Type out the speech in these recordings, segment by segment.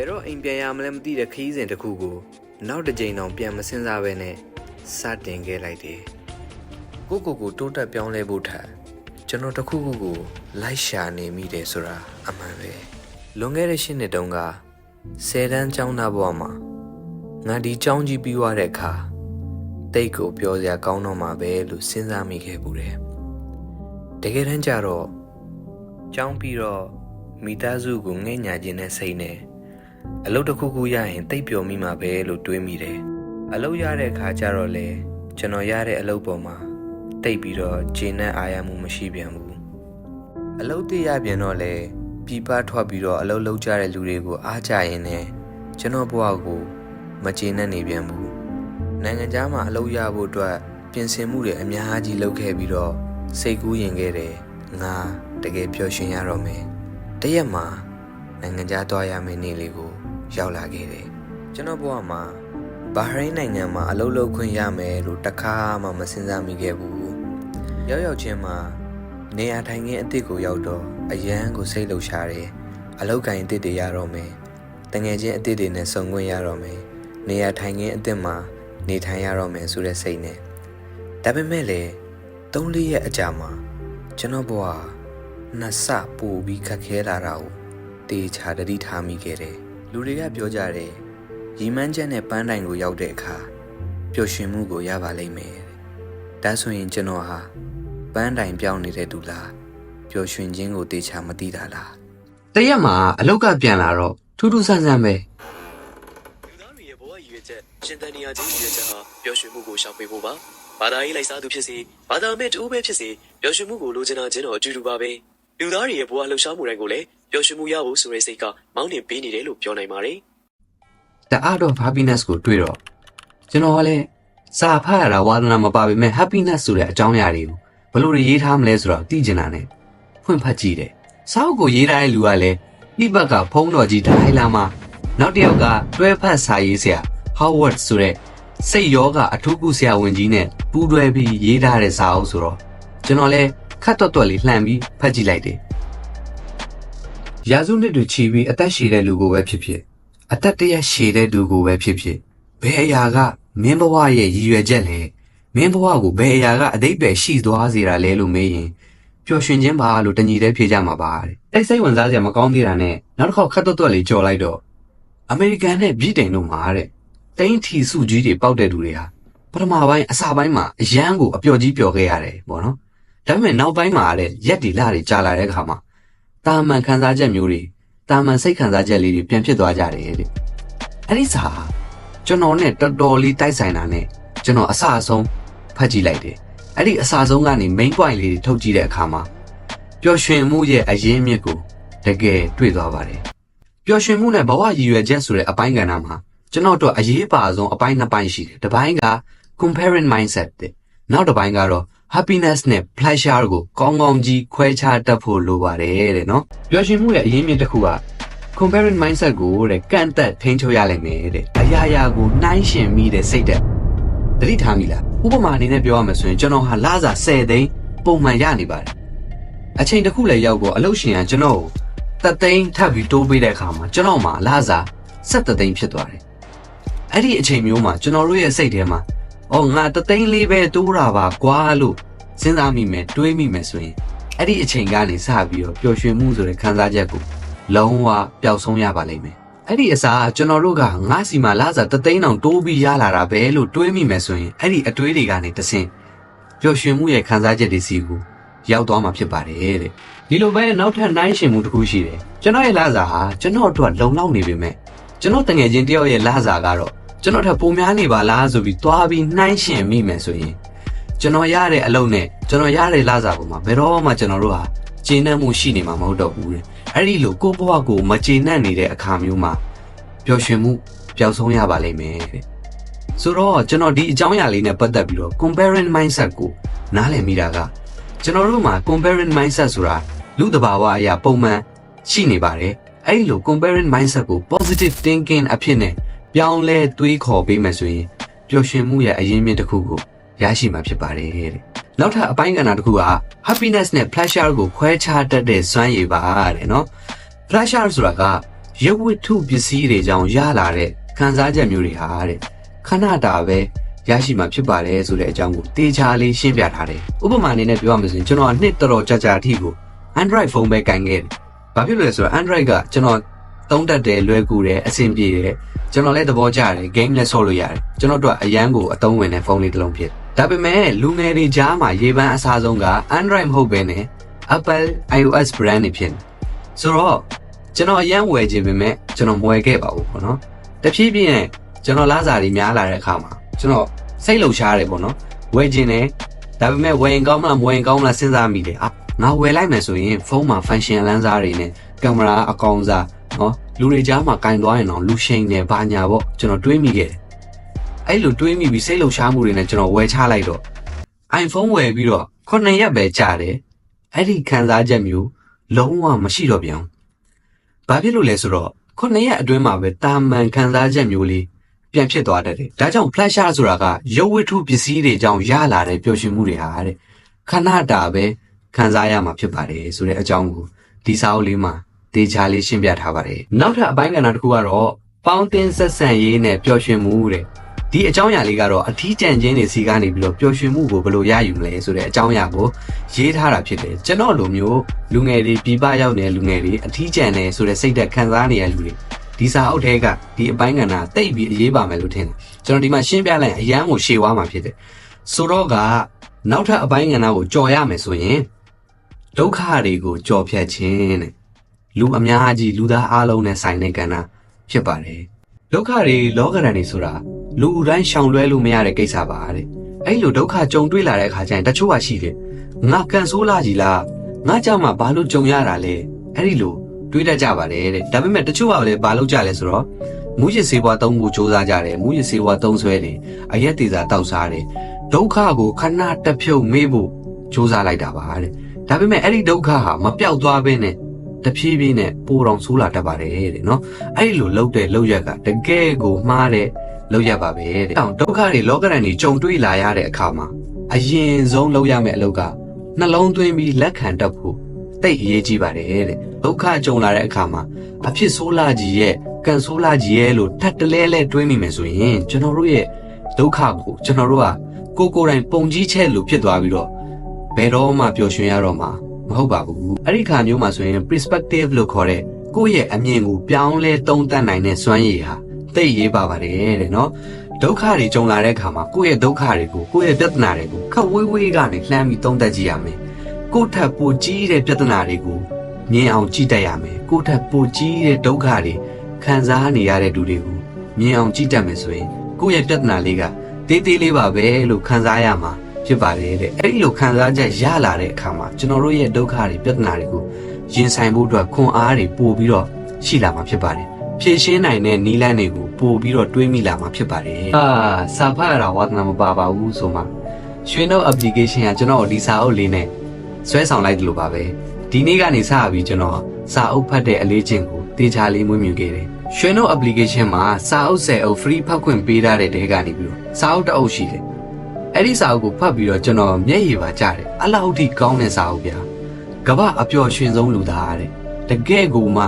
ယ်တော့အိမ်ပြန်ရမလဲမသိတဲ့ခီးစဉ်တစ်ခုကိုနောက်တစ်ကြိမ်တော့ပြန်မစင်စားပဲနဲ့စတင်ခဲ့လိုက်တယ်ကိုကိုကိုတိုးတက်ပြောင်းလဲဖို့ထက်ကျွန်တော်တစ်ခုခုကိုလိုက်ရှာနေမိတယ်ဆိုတာအမှန်ပဲလွန်ခဲ့တဲ့ရှစ်နှစ်တုန်းကဆယ်တန်းကျောင်းသားဘဝမှာငါဒီကျောင်းကြီးပြီးွားတဲ့အခါတိတ်ကိုပြောစရာကောင်းတော့မှာပဲလို့စဉ်းစားမိခဲ့ပူတယ်တကယ်တမ်းကျတော့ကျောင်းပြီးတော့မိသားစုကိုငဲ့ညာခြင်းနဲ့စိတ်နဲ့ အလုပ်တစ်ခုခုရရင်တိတ်ပျော်မိမှာပဲလို့တွေးမိတယ်အလုပ်ရတဲ့အခါကျတော့လေကျွန်တော်ရတဲ့အလုပ်ပေါ်မှာတိတ်ပြီးတော့ဂျင်းနဲ့အာရမှုမရှိပြန်ဘူးအလုပ်တည်ရပြန်တော့လေပြည်ပထွက်ပြီးတော့အလုပ်လုပ်ကြတဲ့လူတွေကိုအားကြရင်နဲ့ကျွန်တော်ဘဝကိုမကျေနပ်နေပြန်ဘူးနိုင်ငံခြားမှာအလုပ်ရဖို့အတွက်ပြင်ဆင်မှုတွေအများကြီးလုပ်ခဲ့ပြီးတော့စိတ်ကူးရင်ခဲ့တယ်ငါတကယ်ပျော်ရွှင်ရတော့မယ်တရက်မှာ နိုင်ငံခြားသွားရမယ့်နေ့လေးကိုရောက်လာခဲ့တယ်ကျွန်တော်ဘဝမှာဘာဟရိန်းနိုင်ငံမှာအလုပ်လုပ်ခွင့်ရမယ်လို့တခါမှမစဉ်းစားမိခဲ့ဘူးရောက်ရောက်ချင်းမှာနေရာထိုင်ခင်းအစ်စ်ကိုရောက်တော့အရန်ကိုစိတ်လှုပ်ရှားတယ်အလောက်ကင်အစ်စ်တွေရတော့မယ်တငယ်ချင်းအစ်စ်တွေနဲ့ဆုံခွင့်ရတော့မယ်နေရာထိုင်ခင်းအစ်စ်မှာနေထိုင်ရတော့မယ်ဆိုတဲ့စိတ်နဲ့ဒါပေမဲ့လည်း၃-၄ရက်အကြာမှာကျွန်တော်ဘဝနှစ်ဆပိုပြီးခက်ခဲလာတာကို တေချာတတိထားမိခဲ့တယ်လူတွေကပြောကြတယ်ရီမန်းချက်နဲ့ပန်းတိုင်ကိုရောက်တဲ့အခါပျော်ရွှင်မှုကိုရပါလိမ့်မယ်တဲ့ဒါဆိုရင်ကျွန်တော်ဟာပန်းတိုင်ပြောင်းနေတဲ့သူလားပျော်ရွှင်ခြင်းကိုတေချာမသိတာလားတရက်မှာအလောက်ကပြန်လာတော့ထူးထူးဆန်းဆန်းပဲလူသားတွေရဲ့ဘဝရည်ရွယ်ချက်ရှင်သန်နေရခြင်းရည်ရွယ်ချက်ဟာပျော်ရွှင်မှုကိုရှောင်ပေးဖို့ပါဘာသာရေးလိုက်စားသူဖြစ်စေဘာသာမဲ့တူပဲဖြစ်စေပျော်ရွှင်မှုကိုလိုချင်တာချင်းတော့အတူတူပါပဲ လူသားတွေရဲ့ဘဝလှူရှားမှုတိုင်းကိုလည်းပျော်ရွှင်မှုရဖို့ဆိုတဲ့စိတ်ကမောင်းနှင်ပေးနေတယ်လို့ပြောနိုင်ပါတယ်တအားတော့ happiness ကိုတွေ့တော့ကျွန်တော်ကလည်းစာဖတ်ရတာဝါသနာမပါပေမဲ့ happiness ဆိုတဲ့အကြောင်းအရာတွေကိုဘယ်လိုတွေရေးထားမလဲဆိုတော့သိချင်တာနဲ့ဖွင့်ဖတ်ကြည့်တယ်စာအုပ်ကိုရေးထားတဲ့လူကလည်းဒီဘက်ကဖုံးတော်ကြီးဒိုင်လာမှာနောက်တစ်ယောက်ကတွဲဖတ်စာရေးဆရာ Howard ဆိုတဲ့စိတ်ယောဂအထူးကုဆရာဝန်ကြီးနဲ့ပူးတွဲပြီးရေးထားတဲ့စာအုပ်ဆိုတော့ကျွန်တော်လည်း ခတ်တော့တော့လေးလှမ်းပြီးဖတ်ကြည့်လိုက်တယ်ရာစုနှစ်တွေချီပြီးအသက်ရှည်တဲ့လူကိုပဲဖြစ်ဖြစ်အသက်တရက်ရှည်တဲ့လူကိုပဲဖြစ်ဖြစ်ဘယ်အရာကမင်းဘဝရဲ့ရည်ရွယ်ချက်လဲမင်းဘဝကိုဘယ်အရာကအတိတ်ပဲရှိသွားစေတာလဲလို့မေးရင်ပျော်ရွှင်ခြင်းပါလို့တညီတဲ့ဖြေကြမှာပါတဲ့တိတ်ဆိတ်ဝင်စားစရာမကောင်းသေးတာနဲ့နောက်တစ်ခေါက်ခတ်တော့တော့လေးကြော်လိုက်တော့အမေရိကန်နဲ့ဗြိတိန်တို့မှာတဲ့တိန်းထီစုကြီးတွေပေါက်တဲ့လူတွေဟာပထမပိုင်းအစပိုင်းမှာအရန်ကိုအပျော်ကြီးပျော်ခဲ့ရတယ်ပေါ့နော် ဒါပေမဲ့နောက်ပိုင်းမှာတဲ့ရက်ဒီလတွေကြာလာတဲ့အခါမှာတာမန်ခံစားချက်မျိုးတွေတာမန်စိတ်ခံစားချက်လေးတွေပြန်ဖြစ်သွားကြတယ်တဲ့အဲ့ဒီစာဟာကျွန်တော်နဲ့တော်တော်လေးတိုက်ဆိုင်တာနဲ့ကျွန်တော်အဆအဆုံးဖတ်ကြည့်လိုက်တယ်အဲ့ဒီအဆအဆုံးကနေ main point လေးတွေထုတ်ကြည့်တဲ့အခါမှာပျော်ရွှင်မှုရဲ့အရင်းမြစ်ကိုတကယ်တွေ့သွားပါတယ်ပျော်ရွှင်မှုနဲ့ဘဝရည်ရွယ်ချက်ဆိုတဲ့အပိုင်းကဏ္ဍမှာကျွန်တော်တို့အရေးပါဆုံးအပိုင်းနှစ်ပိုင်းရှိတယ်တစ်ပိုင်းက comparing mindset တဲ့နောက်တစ်ပိုင်းကတော့ happiness နဲ့ pleasure ကိုကောင်းကောင်းကြီးခွဲခြားတတ်ဖို့လိုပါတယ်တဲ့နော်ပျော်ရွှင်မှုရဲ့အရင်းမြစ်တစ်ခုက comparing mindset ကိုတဲ့ကန့်သက်ထိန်းချုပ်ရလိမ့်မယ်တဲ့အရာရာကိုနှိုင်းယှဉ်မိတဲ့စိတ်ဓာတ်သတိထားမိလားဥပမာအနေနဲ့ပြောရမယ်ဆိုရင်ကျွန်တော်ဟာလစာ10သိန်းပုံမှန်ရနေပါတယ်အချိန်တစ်ခုလည်းရောက်တော့အလုပ်ရှင်ကကျွန်တော်ကိုသက်သိန်းထပ်ပြီးတိုးပေးတဲ့အခါမှာကျွန်တော်မှာလစာ17သိန်းဖြစ်သွားတယ်အဲ့ဒီအချိန်မျိုးမှာကျွန်တော်တို့ရဲ့စိတ်ထဲမှာ အော်ငါတသိန်းလေးပဲတိုးတာပါကွာလို့စဉ်းစားမိမယ်တွေးမိမယ်ဆိုရင်အဲ့ဒီအချိန်ကနေစပြီးတော့ပျော်ရွှင်မှုဆိုတဲ့ခံစားချက်ကိုလုံးဝပျောက်ဆုံးရပါလိမ့်မယ်။အဲ့ဒီအစားကျွန်တော်တို့ကငါးစီမှာလာစားတသိန်းအောင်တိုးပြီးရလာတာပဲလို့တွေးမိမယ်ဆိုရင်အဲ့ဒီအတွေးတွေကနေတဆင့်ပျော်ရွှင်မှုရဲ့ခံစားချက်တွေစီကိုရောက်သွားမှာဖြစ်ပါတယ်တဲ့။ဒီလိုပဲနောက်ထပ်နိုင်ရှင်မှုတစ်ခုရှိတယ်။ကျွန်တော်ရဲ့လာစားဟာကျွန်တော်အတွက်လုံလောက်နေပေမဲ့ကျွန်တော်တငယ်ချင်းတယောက်ရဲ့လာစားကတော့ ကျွန်တော်ထပ်ပုံများနေပါလားဆိုပြီးသွားပြီးနှိုင်းရှင်မိမယ်ဆိုရင်ကျွန်တော်ရတဲ့အလုပ်နဲ့ကျွန်တော်ရတဲ့လာစားပေါ်မှာဘယ်တော့မှကျွန်တော်တို့ဟာကျေနပ်မှုရှိနေမှာမဟုတ်တော့ဘူးတဲ့အဲ့ဒီလိုကိုယ့်ဘဝကိုမကျေနပ်နေတဲ့အခါမျိုးမှာပျော်ရွှင်မှုပျောက်ဆုံးရပါလိမ့်မယ်တဲ့ဆိုတော့ကျွန်တော်ဒီအကြောင်းအရာလေးနဲ့ပတ်သက်ပြီးတော့ comparing mindset ကိုနားလည်မိတာကကျွန်တော်တို့မှာ comparing mindset ဆိုတာလူတစ်ဘာဝအရာပုံမှန်ရှိနေပါတယ်အဲ့ဒီလို comparing mindset ကို positive thinking အဖြစ်နဲ့ ပြောင်းလဲတွေးခေါ်ပေးမယ်ဆိုရင်ပျော်ရွှင်မှုရဲ့အရင်းမြစ်တစ်ခုကိုရရှိမှာဖြစ်ပါတယ်တဲ့နောက်ထပ်အပိုင်းကဏ္ဍတစ်ခုက happiness နဲ့ pleasure ကိုခွဲခြားတတ်တဲ့စွမ်းရည်ပါတဲ့နော် pleasure ဆိုတာကရုပ်ဝတ္ထုပစ္စည်းတွေကြောင့်ရလာတဲ့ခံစားချက်မျိုးတွေဟာတဲ့ခဏတာပဲရရှိမှာဖြစ်ပါတယ်ဆိုတဲ့အကြောင်းကိုတေချာလေးရှင်းပြထားတယ်ဥပမာအနေနဲ့ပြောရမယ်ဆိုရင်ကျွန်တော်ကနှစ်တော်တော်ကြာကြာအထိကို Android ဖုန်းပဲကင်ခဲ့တယ်ဘာဖြစ်လို့လဲဆိုတော့ Android ကကျွန်တော် သုံးတတ်တယ်လွယ်ကူတယ်အဆင်ပြေတယ်ကျွန်တော်လည်းသဘောကျတယ် game လည်းဆော့လို့ရတယ်ကျွန်တော်တို့ကအရန်ကိုအသုံးဝင်တဲ့ဖုန်းလေးတစ်လုံးဖြစ်ဒါပေမဲ့လူငယ်တွေကြားမှာရေးပန်းအစားဆုံးက Android မဟုတ်ဘဲနဲ့ Apple iOS brand တွေဖြစ်နေဆိုတော့ကျွန်တော်အရန်ဝယ်ခြင်းပေမဲ့ကျွန်တော်မဝယ်ခဲ့ပါဘူးပေါ့နော်တဖြည်းဖြည်းနဲ့ကျွန်တော်လာစားတွေများလာတဲ့အခါမှာကျွန်တော်စိတ်လှုပ်ရှားတယ်ပေါ့နော်ဝယ်ခြင်းနဲ့ဒါပေမဲ့ဝယ်ရင်ကောင်းမလားမဝယ်ရင်ကောင်းမလားစဉ်းစားမိတယ်အာငါဝယ်လိုက်မယ်ဆိုရင်ဖုန်းမှာ function လမ်းစားတွေနဲ့ကင်မရာအကောင်စား နော်လူတွေကြားမှာကင်သွားရင်တော့လူရှိန်နဲ့ဘာညာပေါ့ကျွန်တော်တွေးမိခဲ့တယ်အဲ့လိုတွေးမိပြီးစိတ်လှုပ်ရှားမှုတွေနဲ့ကျွန်တော်ဝယ်ချလိုက်တော့ iPhone ဝယ်ပြီးတော့9ရက်ပဲကြာတယ်အဲ့ဒီခံစားချက်မျိုးလုံးဝမရှိတော့ပြန်ဘူးဘာဖြစ်လို့လဲဆိုတော့9ရက်အတွင်းမှာပဲတာမန်ခံစားချက်မျိုးလေးပြန်ဖြစ်သွားတတ်တယ်ဒါကြောင့် pleasure ဆိုတာကရုပ်ဝတ္ထုပစ္စည်းတွေကြောင့်ရလာတဲ့ပျော်ရွှင်မှုတွေဟာတဲ့ခဏတာပဲခံစားရမှာဖြစ်ပါတယ်ဆိုတဲ့အကြောင်းကိုဒီစာအုပ်လေးမှာ ဒေချာလေးရှင်းပြထားပါတယ်နောက်ထပ်အပိုင်းကဏ္ဍတစ်ခုကတော့ပေါင်းတင်ဆက်ဆံရေးနဲ့ပျော်ရွှင်မှုတဲ့ဒီအကြောင်းအရာလေးကတော့အထီးကျန်ခြင်းတွေစီကနေပြီးတော့ပျော်ရွှင်မှုကိုဘယ်လိုရယူမလဲဆိုတဲ့အကြောင်းအရာကိုရေးထားတာဖြစ်တယ်ကျွန်တော်လိုမျိုးလူငယ်တွေပြပရောက်နေတဲ့လူငယ်တွေအထီးကျန်တယ်ဆိုတဲ့စိတ်သက်ခံစားနေရလူတွေဒီစာအုပ်ထဲကဒီအပိုင်းကဏ္ဍတိတ်ပြီးအရေးပါမယ်လို့ထင်တယ်ကျွန်တော်ဒီမှာရှင်းပြလိုက်ရင်အရန်ကိုရှေ့ဝါမှာဖြစ်တယ်ဆိုတော့ကနောက်ထပ်အပိုင်းကဏ္ဍကိုကြော်ရမယ်ဆိုရင်ဒုက္ခတွေကိုကြော်ဖြတ်ခြင်းတဲ့ လူအများကြီးလူသားအားလုံးနဲ့ဆိုင်တဲ့ကဏ္ဍဖြစ်ပါတယ်ဒုက္ခတွေလောကဓာတ်တွေဆိုတာလူအတိုင်းရှောင်လွဲလို့မရတဲ့ကိစ္စပါတဲ့အဲ့လိုဒုက္ခကြုံတွေ့လာတဲ့အခါကျရင်တချို့ကရှိတယ်ငါကန်ဆိုးလာကြီးလားငါကြောင့်မှဘာလို့ကြုံရတာလဲအဲ့ဒီလိုတွေးတတ်ကြပါတယ်တဲ့ဒါပေမဲ့တချို့ကလည်းဘာလုပ်ကြလဲဆိုတော့မူးယစ်ဆေးဝါးသုံးကိုစူးစမ်းကြတယ်မူးယစ်ဆေးဝါးသုံးဆွဲတယ်အရက်သေးစာတောက်စားတယ်ဒုက္ခကိုခဏတစ်ဖြုတ်မေးဖို့စူးစမ်းလိုက်တာပါတဲ့ဒါပေမဲ့အဲ့ဒီဒုက္ခဟာမပြောက်သွားဘဲနဲ့ တဖြည်းဖြည်းနဲ့ပိုတော်ဆိုးလာတတ်ပါတယ်တဲ့နော်အဲ့ဒီလိုလှုပ်တဲ့လှုပ်ရက်ကတကယ်ကိုမှားတဲ့လောက်ရပါပဲတဲ့။အောင်ဒုက္ခတွေလောကရန်တွေကြုံတွေ့လာရတဲ့အခါမှာအရင်ဆုံးလောက်ရမယ့်အလုပ်ကနှလုံးသွင်းပြီးလက်ခံတတ်ဖို့တိတ်အရေးကြီးပါတယ်တဲ့။ဒုက္ခကြုံလာတဲ့အခါမှာအဖြစ်ဆိုးလာကြီးရဲ့ကန်ဆိုးလာကြီးရဲ့လို့ထပ်တလဲလဲတွေးမိမယ်ဆိုရင်ကျွန်တော်တို့ရဲ့ဒုက္ခကိုကျွန်တော်တို့ကကိုယ်ကိုယ်တိုင်ပုံကြီးချက်လို့ဖြစ်သွားပြီးတော့ဘယ်တော့မှပျော်ရွှင်ရတော့မှာမ ဟုတ်ပါဘူး။အဲ့ဒီခါမျိုးမှာဆိုရင် perspective လို့ခေါ်တဲ့ကိုယ့်ရဲ့အမြင်ကိုပြောင်းလဲသုံးသပ်နိုင်တဲ့စွမ်းရည်ဟာသိရေးပါပါတယ်တဲ့နော်ဒုက္ခတွေကြုံလာတဲ့အခါမှာကိုယ့်ရဲ့ဒုက္ခတွေကိုကိုယ့်ရဲ့ပြဿနာတွေကိုခက်ဝေးဝေးကနေလှမ်းပြီးသုံးသပ်ကြည့်ရမယ်ကိုယ့်ထက်ပိုကြီးတဲ့ပြဿနာတွေကိုမြင်အောင်ကြည့်တတ်ရမယ်ကိုယ့်ထက်ပိုကြီးတဲ့ဒုက္ခတွေခံစားနေရတဲ့လူတွေကိုမြင်အောင်ကြည့်တတ်မယ်ဆိုရင်ကိုယ့်ရဲ့ပြဿနာလေးကတေးသေးလေးပါပဲလို့ခံစားရမှာ ဖြစ်ပါတယ်တဲ့အဲ့ဒီလိုခံစားချက်ရလာတဲ့အခါမှာကျွန်တော်တို့ရဲ့ဒုက္ခတွေပြဿနာတွေကိုရင်ဆိုင်ဖို့အတွက်ခွန်အားတွေပို့ပြီးတော့ရှိလာမှာဖြစ်ပါတယ်ဖြည့်ရှင်းနိုင်တဲ့နီးလန်းတွေကိုပို့ပြီးတော့တွေးမိလာမှာဖြစ်ပါတယ်။အာစာဖတ်ရတာဝါသနာမပါပါဘူးဆိုမှရွှေနှုတ် application ကကျွန်တော်ဒီစာအုပ်လေးနဲ့ဆွဲဆောင်လိုက်တယ်လို့ပါပဲ။ဒီနေ့ကနေစပြီးကျွန်တော်စာအုပ်ဖတ်တဲ့အလေးချင်းကိုတေချာလေးမွေးမြူခဲ့တယ်။ရွှေနှုတ် application မှာစာအုပ်10အုပ် free ဖတ်ခွင့်ပေးထားတဲ့တဲကနေပြီးတော့စာအုပ်တစ်အုပ်ရှိတယ်။ အဲ့ဒီစာအုပ်ကိုဖတ်ပြီးတော့ကျွန်တော်မျက်ရည်ပါကျတယ်။အလောက်ထိကောင်းတဲ့စာအုပ်ဗျာ။ကမ္ဘာအပျော်ရွှင်ဆုံးလူသားတဲ့။တကယ်ကိုမှ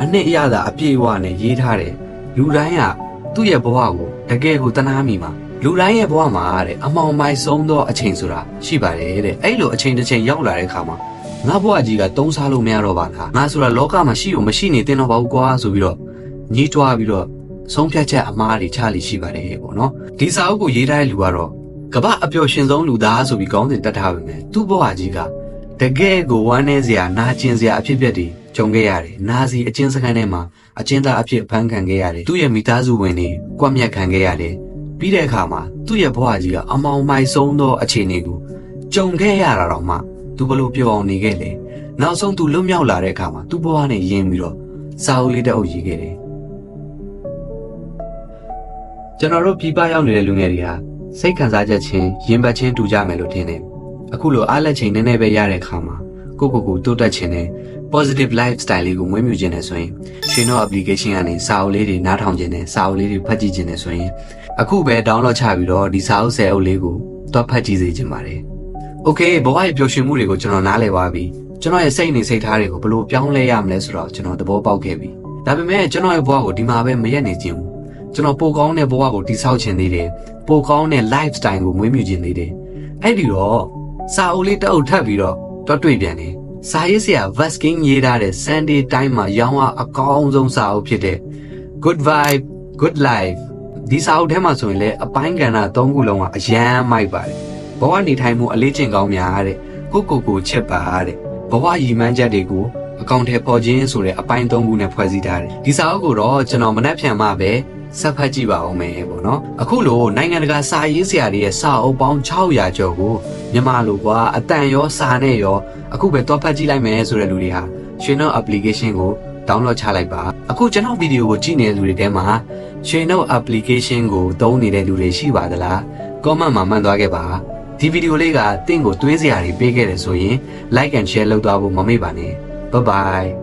အနှစ်အရသာအပြည့်အဝနဲ့ရေးထားတယ်လူတိုင်းကသူ့ရဲ့ဘဝကိုတကယ်ကိုတနာမိမှာလူတိုင်းရဲ့ဘဝမှာတဲ့အမောင်မိုက်ဆုံးသောအချိန်ဆိုတာရှိပါတယ်တဲ့အဲ့လိုအချိန်တစ်ချိန်ရောက်လာတဲ့အခါမှာငါဘဝကြီးကတုံးစားလို့မရတော့ပါလားငါဆိုတာလောကမှာရှိ ਉ မရှိနေတင်တော့ပါဘူးကွာဆိုပြီးတော့ညှိတွားပြီးတော့ဆုံးဖြတ်ချက်အမားတွေချလိရှိပါတယ်ပေါ့နော်ဒီစာအုပ်ကိုရေးထားတဲ့လူကတော့ ကမ္ဘာအပျော်ရှင်ဆုံးလူသားဆိုပြီးကောင်းစဉ်တက်ထားပါမယ်သူ့ဘဝကြီးကတကယ်ကိုဝမ်းနည်းစရာနာကျင်စရာအဖြစ်အပျက်တွေကြုံခဲ့ရတယ်။နာစီအချင်းစခန်းထဲမှာအချင်းသားအဖြစ်ဖမ်းခံခဲ့ရတယ်။သူ့ရဲ့မိသားစုဝင်တွေကွပ်မျက်ခံခဲ့ရတယ်။ပြီးတဲ့အခါမှာသူ့ရဲ့ဘဝကြီးကအမောင်မိုက်ဆုံးသောအခြေအနေကိုကြုံခဲ့ရတာတော့မှသူဘလို့ပြောအောင်နေခဲ့လေ။နောက်ဆုံးသူလွတ်မြောက်လာတဲ့အခါမှာသူ့ဘဝနဲ့ယဉ်ပြီးတော့စာအုပ်လေးတစ်အုပ်ရေးခဲ့တယ်။ကျွန်တော်တို့ပြည်ပရောက်နေတဲ့လူငယ်တွေဟာ စိတ်ခံစားချက်ချင်းရင်ပတ်ချင်းတူကြမယ်လို့ထင်တယ်။အခုလိုအားလက်ချိန်နည်းနည်းပဲရတဲ့အခါမှာကိုယ့်ကိုယ်ကိုတိုးတက်ခြင်းနဲ့ positive lifestyle လေးကိုမွေးမြူခြင်းနဲ့ဆိုရင်ရှင်တော့ application ကနေစာအုပ်လေးတွေနားထောင်ခြင်းနဲ့စာအုပ်လေးတွေဖတ်ကြည့်ခြင်းနဲ့ဆိုရင်အခုပဲ download ချပြီးတော့ဒီစာအုပ်ဆယ်အုပ်လေးကိုတော့ဖတ်ကြည့်စေချင်ပါတယ်။ Okay ဘဝရဲ့ပျော်ရွှင်မှုတွေကိုကျွန်တော်နားလည်သွားပြီ။ကျွန်တော်ရဲ့စိတ်နေစိတ်ထားတွေကိုဘယ်လိုပြောင်းလဲရမလဲဆိုတော့ကျွန်တော်သဘောပေါက်ခဲ့ပြီဒါပေမဲ့ကျွန်တော်ရဲ့ဘဝကိုဒီမှာပဲမရက်နေခြင်းဘူး ကျွန်တော်ပိုကောင်းတဲ့ဘဝကိုတည်ဆောက်ခြင်းသေးတယ်ပိုကောင်းတဲ့ lifestyle ကိုမွေးမြူခြင်းသေးတယ်အဲ့ဒီတော့စာအုပ်လေးတစ်အုပ်ထပ်ပြီးတော့တွတ်တွေ့ပြန်တယ်စာရေးဆရာ Vasking ရေးထားတဲ့ Sunday Time မှာရောင်းရအကောင်းဆုံးစာအုပ်ဖြစ်တဲ့ Good Vibe Good Life ဒီစာအုပ်ထဲမှာဆိုရင်လည်းအပိုင်းကဏ္ဍ၃ခုလုံးကအယမ်းမိုက်ပါတယ်ဘဝနေထိုင်မှုအလေးကျင့်ကောင်းများတဲ့ကိုကိုကိုချစ်ပါတဲ့ဘဝရည်မှန်းချက်တွေကိုအကောင့်ထဲပေါ်ခြင်းဆိုတဲ့အပိုင်း၃ခုနဲ့ဖွဲ့စည်းထားတယ်ဒီစာအုပ်ကိုတော့ကျွန်တော်မနှက်ဖြန်မှပဲ ဆက်ဖတ်ကြည့်ပါဦးမယ်ပေါ့နော်အခုလိုနိုင်ငံတကာစာရေးဆရာတွေရဲ့စာအုပ်ပေါင်း600ကျော်ကိုမြန်မာလိုကွာအတန်ရောစာနဲ့ရောအခုပဲတော့ဖတ်ကြည့်လိုက်မယ်ဆိုတဲ့လူတွေဟာရွှေနှုတ် application ကို download ချလိုက်ပါအခုကျွန်တော်ဗီဒီယိုကိုကြည့်နေတဲ့လူတွေထဲမှာရွှေနှုတ် application ကိုသုံးနေတဲ့လူတွေရှိပါသလား comment မှာမှတ်သွားခဲ့ပါဒီဗီဒီယိုလေးကတင့်ကိုတွေးစရာတွေပေးခဲ့တယ်ဆိုရင် like and share လုပ်သွားဖို့မမေ့ပါနဲ့ bye bye